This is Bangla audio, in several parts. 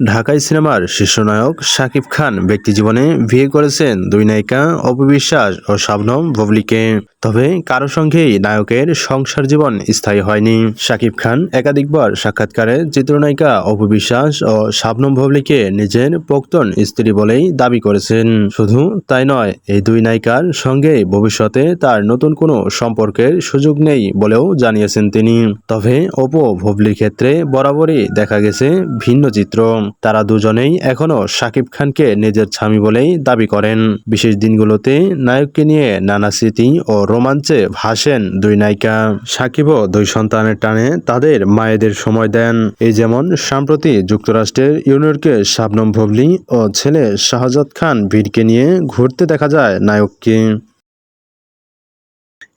ঢাকাই সিনেমার শীর্ষনায়ক শাকিব খান ব্যক্তিজীবনে বিয়ে করেছেন দুই নায়িকা অপবিশ্বাস ও শাবনম ববলিকে তবে কারও সঙ্গেই নায়কের সংসার জীবন স্থায়ী হয়নি। শাকিব খান একাধিকবার সাক্ষাৎকারে চিত্রনায়িকা অপবিশ্বাস ও শাবনম ভবলিকে নিজের প্রাক্তন স্ত্রী বলেই দাবি করেছেন। শুধু তাই নয়, এই দুই নায়িকার সঙ্গে ভবিষ্যতে তার নতুন কোনো সম্পর্কের সুযোগ নেই বলেও জানিয়েছেন তিনি। তবে অপু ভবলির ক্ষেত্রে বরাবরই দেখা গেছে ভিন্ন চিত্র। তারা দুজনেই এখনও শাকিব খানকে নিজের স্বামী বলেই দাবি করেন। বিশেষ দিনগুলোতে নায়ককে নিয়ে নানা স্মৃতি ও রোমাঞ্চে ভাসেন দুই নায়িকা। সাকিবও দুই সন্তানের টানে তাদের মায়েদের সময় দেন। এই যেমন সম্প্রতি যুক্তরাষ্ট্রের ইউনিয়র্কে শাবনম ভবলি ও ছেলে শাহজাদ খান ভিড়কে নিয়ে ঘুরতে দেখা যায় নায়ককে।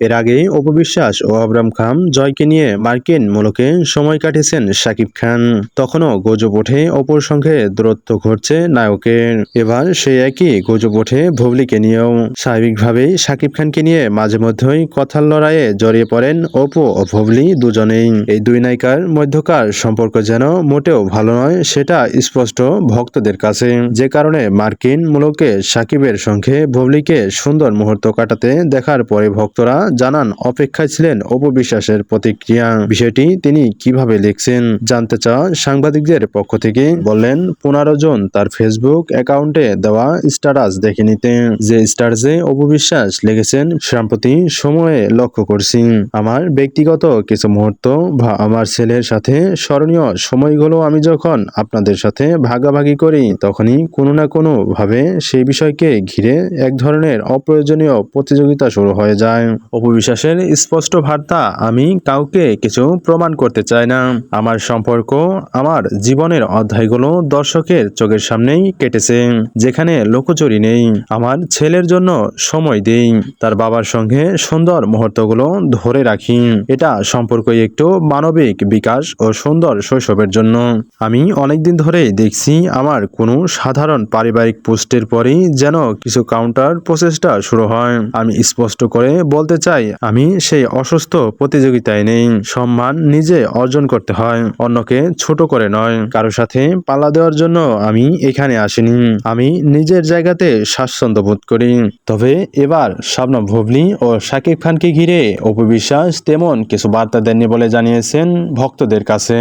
এর আগে অপবিশ্বাস ও আবরাম খান জয়কে নিয়ে মার্কিন মুলুকে সময় কাটিয়েছেন শাকিব খান। তখনও গুজব ওঠে অপর সঙ্গে দূরত্ব ঘটছে নায়কের। এবার সেই একই গুজব ওঠে ভবলিকে নিয়েও। স্বাভাবিকভাবেই শাকিব খানকে নিয়ে মাঝে মধ্যেই কথার লড়াইয়ে জড়িয়ে পড়েন অপু ও ভবলি দুজনেই। এই দুই নায়িকার মধ্যকার সম্পর্ক যেন মোটেও ভালো নয়, সেটা স্পষ্ট ভক্তদের কাছে। যে কারণে মার্কিন মুলুকে সাকিবের সঙ্গে ভবলিকে সুন্দর মুহূর্ত কাটাতে দেখার পরে ভক্তরা জানান, অপেক্ষায় ছিলেন অপবিশ্বাসের প্রতিক্রিয়া। বিষয়টি তিনি কীভাবে লিখছেন জানতে চাওয়া সাংবাদিকদের পক্ষ থেকে বললেন, পনেরো জন তার ফেসবুক অ্যাকাউন্টে দেওয়া স্ট্যাটাস দেখে নিতে। যে স্ট্যাটাসে অপবিশ্বাস লিখেছেন, সাম্প্রতি সময়ে লক্ষ্য করছি। আমার ব্যক্তিগত কিছু মুহূর্ত বা আমার ছেলের সাথে স্মরণীয় সময়গুলো আমি যখন আপনাদের সাথে ভাগাভাগি করি, তখনই কোনো না কোনো ভাবে সেই বিষয়কে ঘিরে এক ধরনের অপ্রয়োজনীয় প্রতিযোগিতা শুরু হয়ে যায়। অপবিশ্বাসের স্পষ্ট বার্তা, আমি কাউকে কিছু প্রমাণ করতে চাই না। আমার সম্পর্ক আমার জীবনের অধ্যায়গুলো দর্শকের চোখের সামনেই কেটেছে, যেখানে লোকচুরি নেই। আমার ছেলের জন্য সময় দেই, তার বাবার সঙ্গে সুন্দর মুহূর্তগুলো ধরে রাখি। এটা সম্পর্কই একটু মানবিক বিকাশ ও সুন্দর শৈশবের জন্য। আমি অনেকদিন ধরেই দেখছি আমার কোনো সাধারণ পারিবারিক পোস্টের পরেই যেন কিছু কাউন্টার প্রচেষ্টা শুরু হয়। আমি স্পষ্ট করে বলতে চাই, আমি সেই অসুস্থ প্রতিযোগিতায় নেই। সম্মান নিজে অর্জন করতে হয়, অন্যকে ছোট করে নয়। কারও সাথে পাল্লা দেওয়ার জন্য আমি এখানে আসিনি। আমি নিজের জায়গাতে স্বাচ্ছন্দ্য বোধ করি। তবে এবার শাবনম ভবলি ও শাকিব খানকে ঘিরে অপবিশ্বাস তেমন কিছু বার্তা দেননি বলে জানিয়েছেন ভক্তদের কাছে।